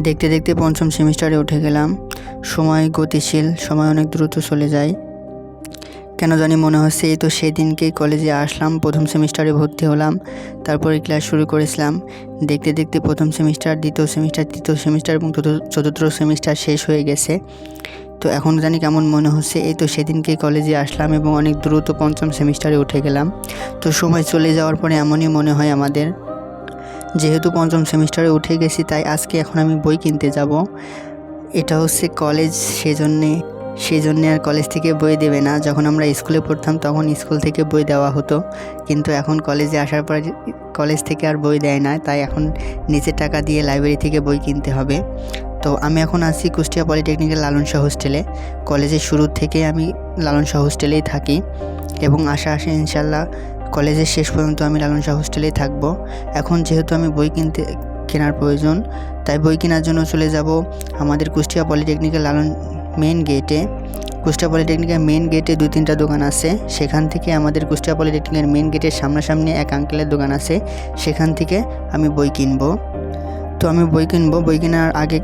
দেখতে দেখতে পঞ্চম সেমিস্টারে উঠে গেলাম। সময় গতিশীল, সময় অনেক দ্রুত চলে যায়। কেন জানি মনে হচ্ছে, এই তো সেদিনকেই কলেজে আসলাম, প্রথম সেমিস্টারে ভর্তি হলাম, তারপরে ক্লাস শুরু করেছিলাম। দেখতে দেখতে প্রথম সেমিস্টার, দ্বিতীয় সেমিস্টার, তৃতীয় সেমিস্টার এবং চতুর্থ- সেমিস্টার শেষ হয়ে গেছে। তো এখন জানি কেমন মনে হচ্ছে, এই তো সেদিনকেই কলেজে আসলাম এবং অনেক দ্রুত পঞ্চম সেমিস্টারে উঠে গেলাম। তো সময় চলে যাওয়ার পরে এমনই মনে হয় আমাদের। যেহেতু পঞ্চম সেমিস্টারে উঠে গেছি, তাই আজকে এখন আমি বই কিনতে যাব। এটা হচ্ছে কলেজ, সেজন্যে সেই জন্যে আর কলেজ থেকে বই দেবে না। যখন আমরা স্কুলে পড়তাম, তখন স্কুল থেকে বই দেওয়া হতো। কিন্তু এখন কলেজে আসার পর কলেজ থেকে আর বই দেয় না, তাই এখন নিজের টাকা দিয়ে লাইব্রেরি থেকে বই কিনতে হবে। তো আমি এখন আছি কুষ্টিয়া পলিটেকনিক্যাল লালন শাহ হোস্টেলে। কলেজের শুরু থেকে আমি লালন শাহ হোস্টেলেই থাকি এবং আশা আসে ইনশাল্লাহ কলেজের শেষ পর্যন্ত আমি লালন শাহ হোস্টেলেই থাকব। এখন যেহেতু আমি বই কিনতে, কেনার প্রয়োজন, তাই বই কেনার জন্য চলে যাব আমাদের কুষ্টিয়া পলিটেকনিকের লালন মেন গেটে কুষ্টিয়া পলিটেকনিকের মেন গেটে দু তিনটা দোকান আছে। সেখান থেকে আমাদের কুষ্টিয়া পলিটেকনিকের মেন গেটের সামনাসামনি এক আঙ্কেলের দোকান আছে। সেখান থেকে আমি বই কিনবো। তো আমি বই কিনবো। বই কেনার আগে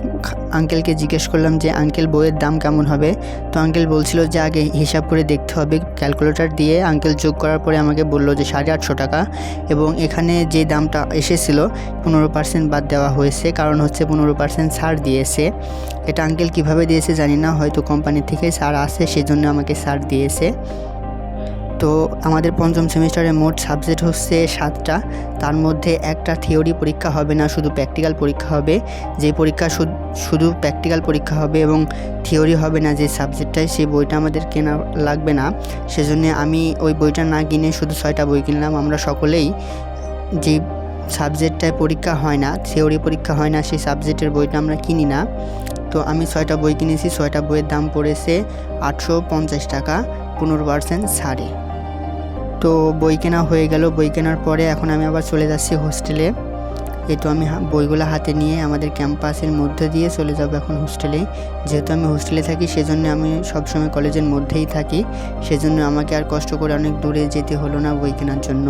আঙ্কেলকে জিজ্ঞেস করলাম যে আঙ্কেল বইয়ের দাম কেমন হবে? তো আঙ্কেল বলছিল যে, আগে হিসাব করে দেখতে হবে। ক্যালকুলেটর দিয়ে আঙ্কেল যোগ করার পরে আমাকে বলল যে, সাড়ে আটশো টাকা। এবং এখানে যে দামটা এসেছিল, পনেরো পার্সেন্ট বাদ দেওয়া হয়েছে। কারণ হচ্ছে পনেরো পার্সেন্ট ছাড় দিয়েছে। এটা আঙ্কেল কীভাবে দিয়েছে জানি না। হয়তো কোম্পানি থেকে ছাড় আসে সেজন্য আমাকে ছাড় দিয়েছে। তো আমাদের পঞ্চম সেমিস্টারে মোট সাবজেক্ট হচ্ছে সাতটা। তার মধ্যে একটা থিওরি পরীক্ষা হবে না, শুধু প্র্যাকটিক্যাল পরীক্ষা হবে। যে পরীক্ষা শুধ- প্র্যাকটিক্যাল পরীক্ষা হবে এবং থিওরি হবে না যে সাবজেক্টটাই সেই বইটা আমাদের কেনা লাগবে না। সেজন্য আমি ওই বইটা না কিনে শুধু ছয়টা বই কিনলাম। আমরা সকলেই যে সাবজেক্টটায় পরীক্ষা হয় না থিওরি পরীক্ষা হয় না, সেই সাবজেক্টের বইটা আমরা কিনি না। তো আমি ছয়টা বই কিনেছি, ছয়টা বইয়ের দাম পড়েছে আটশো পঞ্চাশ টাকা, পনেরো পার্সেন্ট ছাড়ে। তো বই কেনা হয়ে গেল। বই কেনার পরে এখন আমি আবার চলে যাচ্ছি হোস্টেলে। এই তো আমি বইগুলো হাতে নিয়ে আমাদের ক্যাম্পাসের মধ্যে দিয়ে চলে যাব এখন হোস্টেলে। যেহেতু আমি হোস্টেলে থাকি, সেজন্য আমি সবসময় কলেজের মধ্যেই থাকি। সেজন্য আমাকে আর কষ্ট করে অনেক দূরে যেতে হলো না বই কেনার জন্য।